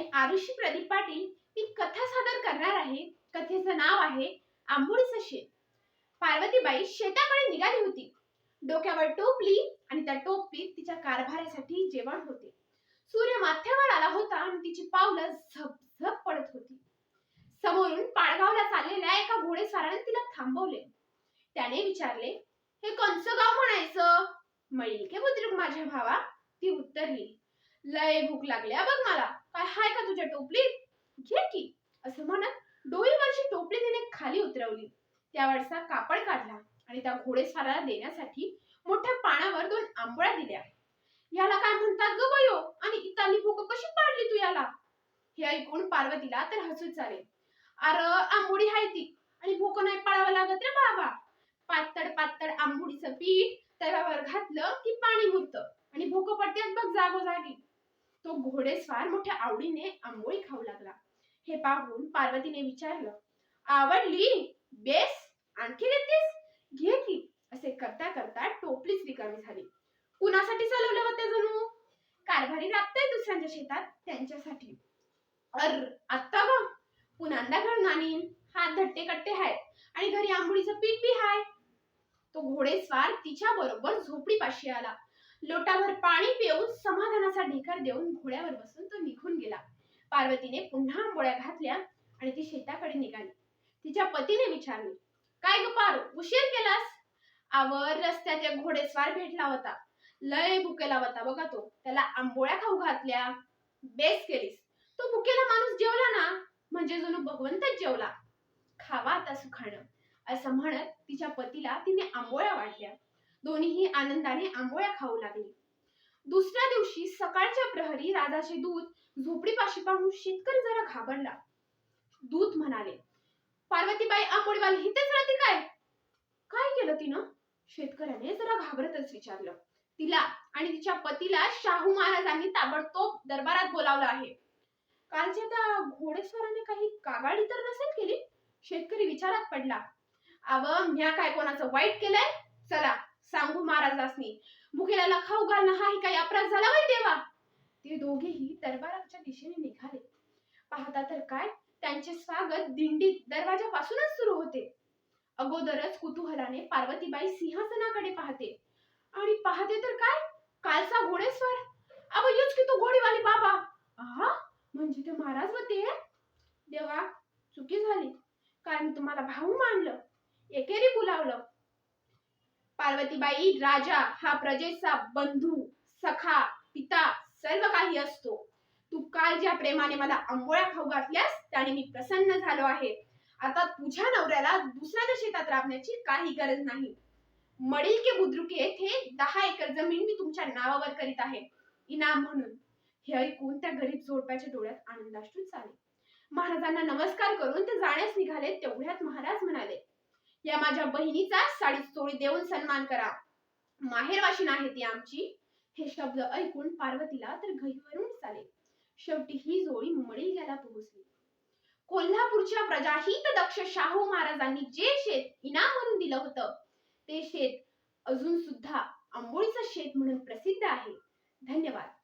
मी आरुषी प्रदीप पाटील मी कथा सादर करणार आहे. कथेचं नाव आहे आंबोळीचं शेत. पार्वतीबाई शेताकडे निघाली होती. डोक्यावर टोपली आणि त्या टोपलीत तिच्या कारभारासाठी जेवण होते. सूर्य माथ्यावर आला होता आणि तिची पावलं झपझप पडत होती. समोरून पाळगावला चाललेल्या एका घोडेस्वाराने तिला थांबवले. त्याने विचारले हे कोणचं गाव म्हणायचं? म्हणली के बुद्रुक माझ्या भावा? ती उत्तरली लय भूक लागल्या बघ मला. काय हाय का तुझ्या टोपलीत घे की. असं म्हणत डोईवरची टोपली तिने खाली उतरवली. त्यावरचा कापड काढला आणि त्या घोडेस्वाराला देण्यासाठी मोठ्या पानावर दोन आंबोळ्या दिल्या. याला काय म्हणतात ग बयो? आणि इताली भूक कशी पाडली तू याला? हे ऐकून पार्वतीला तर हसूच चालेल अर आंबोळी हाय ती. आणि भूक नाही पाळावं लागत रे बाबा. पातळ पातळ आंबोडीचं पीठ तव्यावर घातलं की पाणी मुरतं. आणि भूक पडते बघ जागोजागी. तो घोडेस्वार मोठ्या आवडीने आंबोळी खाऊ लागला. हे पाहून पार्वतीने विचारलं आवडली? बेस? आणखी देतेस घे की. असे करता करता टोपलीच रिकामी झाली. कुणासाठी चालवलं होते जणू? कारभारी राबताय दुसऱ्यांच्या शेतात त्यांच्यासाठी. अर आत्ता ग. पुन्हा घर आणीन. हात धट्टे कट्टे आहेत आणि घरी आंबोळीचं पीठ बी हाय. तो घोडेस्वार तिच्या बरोबर झोपडीपाशी आला. लोटावर पाणी पिऊन समाधानाचा ढेकर देऊन घोड्यावर बसून तो निघून गेला. पार्वतीने पुन्हा आंबोळ्या घातल्या आणि ती शेताकडे निघाली. तिच्या पतीने विचारले काय ग पारू उशीर केलास? आवर रस्त्यात एक घोडेस्वार भेटला होता. लय भुकेला होता बघा तो. त्याला आंबोळ्या खाऊ घातल्या. बेस केलीस. तो भुकेला माणूस जेवला ना? म्हणजे जणू भगवंतच जेवला. खावा आता सुखानं. असं म्हणत तिच्या पतीला तिने आंबोळ्या वाढल्या. दोन्हीही आनंदाने आंबोळ्या खाऊ लागले. दुसऱ्या दिवशी सकाळच्या प्रहरी राजाचे दूत झोपडीपाशी पाहून शेतकरी जरा घाबरला. दूत म्हणाले पार्वतीबाई आंबोळीवाल हितेच राहते काय? काय केलं तिनं? शेतकऱ्याने जरा घाबरतच विचारलं. तिला आणि तिच्या पतीला शाहू महाराजांनी ताबडतोब दरबारात बोलावलं आहे. कालच्या त्या घोडेस्वाराने काही कागाडी तर नसेल केली? शेतकरी विचारात पडला. अव म्या काय कोणाचं वाईट केलंय? चला सांगू महाराजासनी. मुखेल्याला खाऊ घालणं हाही काही अपराध झाला वय देवा. ते दोघेही दरबाराच्या दिशेने निघाले. पाहता तर काय त्यांचे स्वागत दिंडीत दरवाजापासूनच सुरू होते. अगोदरच कुतूहलाने पार्वतीबाई सिंहासनाकडे पाहते. आणि पाहते तर काय कालचा घोडेस्वर. अव यूच की तू घोडीवाली बाबा. आहा म्हणजे ते महाराज होते? देवा चुकी झाली. कारण मी तुम्हाला भाऊ मानलं. एकेरी बोलावलं. पार्वतीबाई राजा हा प्रजेचा बंधू सखा पिता सर्व काही असतो. तू काल ज्या प्रेमाने मला आंबोळ्या खाऊ घातल्यास त्याने मी प्रसन्न झालो आहे. आता तुझ्या नवऱ्याला दुसऱ्याच्या शेतात राबण्याची काही गरज नाही. मडील के बुद्रुके येथे दहा एकर जमीन मी तुमच्या नावावर करीत आहे. इनाम म्हणून. हे ऐकून त्या गरीब जोडप्याच्या डोळ्यात आनंदाश्रू चाले महाराजांना नमस्कार करून ते जाण्यास निघाले तेवढ्यात महाराज म्हणाले या माझ्या बहिणीचा साडी चोळी देऊन सन्मान करा. माहेरवाशीन आहे ती आमची. हे शब्द ऐकून पार्वतीला तर गहिवरून चाले शेवटी ही जोडी मळील्याला पोहोचली. कोल्हापूरच्या प्रजाहित दक्ष शाहू महाराजांनी जे शेत इनाम म्हणून दिलं होतं ते शेत अजून सुद्धा आंबोळीचं शेत म्हणून प्रसिद्ध आहे. धन्यवाद.